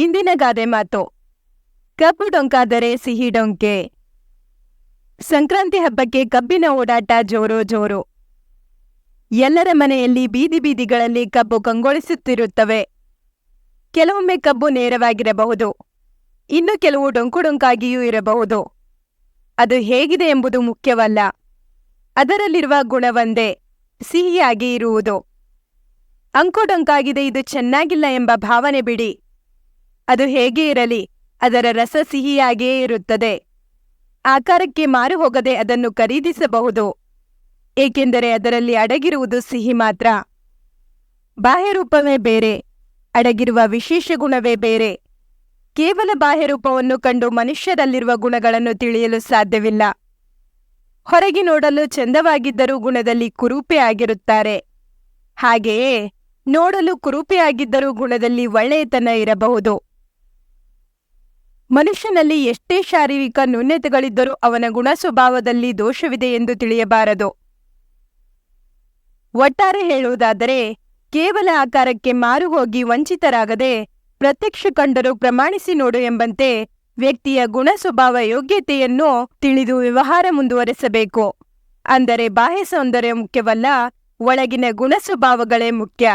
ಇಂದಿನ ಗಾದೆ ಮಾತು. ಕಬ್ಬು ಡೊಂಕಾದರೆ ಸಿಹಿ ಡೊಂಕೆ. ಸಂಕ್ರಾಂತಿ ಹಬ್ಬಕ್ಕೆ ಕಬ್ಬಿನ ಓಡಾಟ ಜೋರು ಜೋರು. ಎಲ್ಲರ ಮನೆಯಲ್ಲಿ ಬೀದಿ ಬೀದಿಗಳಲ್ಲಿ ಕಬ್ಬು ಕಂಗೊಳಿಸುತ್ತಿರುತ್ತವೆ. ಕೆಲವೊಮ್ಮೆ ಕಬ್ಬು ನೇರವಾಗಿರಬಹುದು. ಇನ್ನು ಕೆಲವು ಡೊಂಕು ಡೊಂಕಾಗಿಯೂ ಇರಬಹುದು. ಅದು ಹೇಗಿದೆ ಎಂಬುದು ಮುಖ್ಯವಲ್ಲ. ಅದರಲ್ಲಿರುವ ಗುಣವೊಂದೇ ಸಿಹಿಯಾಗಿ ಇರುವುದು. ಅಂಕುಡೊಂಕಾಗಿದೆ ಇದು ಚೆನ್ನಾಗಿಲ್ಲ ಎಂಬ ಭಾವನೆ ಬಿಡಿ. ಅದು ಹೇಗೆ ಇರಲಿ, ಅದರ ರಸ ಸಿಹಿಯಾಗಿಯೇ ಇರುತ್ತದೆ. ಆಕಾರಕ್ಕೆ ಮಾರು ಹೋಗದೆ ಅದನ್ನು ಖರೀದಿಸಬಹುದು, ಏಕೆಂದರೆ ಅದರಲ್ಲಿ ಅಡಗಿರುವುದು ಸಿಹಿ ಮಾತ್ರ. ಬಾಹ್ಯರೂಪವೇ ಬೇರೆ, ಅಡಗಿರುವ ವಿಶೇಷ ಗುಣವೇ ಬೇರೆ. ಕೇವಲ ಬಾಹ್ಯರೂಪವನ್ನು ಕಂಡು ಮನುಷ್ಯರಲ್ಲಿರುವ ಗುಣಗಳನ್ನು ತಿಳಿಯಲು ಸಾಧ್ಯವಿಲ್ಲ. ಹೊರಗೆ ನೋಡಲು ಚಂದವಾಗಿದ್ದರೂ ಗುಣದಲ್ಲಿ ಕುರೂಪೆ ಆಗಿರುತ್ತಾರೆ. ಹಾಗೆಯೇ, ನೋಡಲು ಕುರೂಪೆಯಾಗಿದ್ದರೂ ಗುಣದಲ್ಲಿ ಒಳ್ಳೆಯತನ ಇರಬಹುದು. ಮನುಷ್ಯನಲ್ಲಿ ಎಷ್ಟೇ ಶಾರೀರಿಕ ನ್ಯೂನ್ಯತೆಗಳಿದ್ದರೂ ಅವನ ಗುಣ ಸ್ವಭಾವದಲ್ಲಿ ದೋಷವಿದೆ ಎಂದು ತಿಳಿಯಬಾರದು. ಒಟ್ಟಾರೆ ಹೇಳುವುದಾದರೆ, ಕೇವಲ ಆಕಾರಕ್ಕೆ ಮಾರು ಹೋಗಿ ವಂಚಿತರಾಗದೆ ಪ್ರತ್ಯಕ್ಷ ಕಂಡರೂ ಪ್ರಮಾಣಿಸಿ ನೋಡು ಎಂಬಂತೆ ವ್ಯಕ್ತಿಯ ಗುಣ ಸ್ವಭಾವ ಯೋಗ್ಯತೆಯನ್ನು ತಿಳಿದು ವ್ಯವಹಾರ ಮುಂದುವರೆಸಬೇಕು. ಅಂದರೆ ಬಾಹ್ಯ ಸೌಂದರ್ಯ ಮುಖ್ಯವಲ್ಲ, ಒಳಗಿನ ಗುಣ ಸ್ವಭಾವಗಳೇ ಮುಖ್ಯ.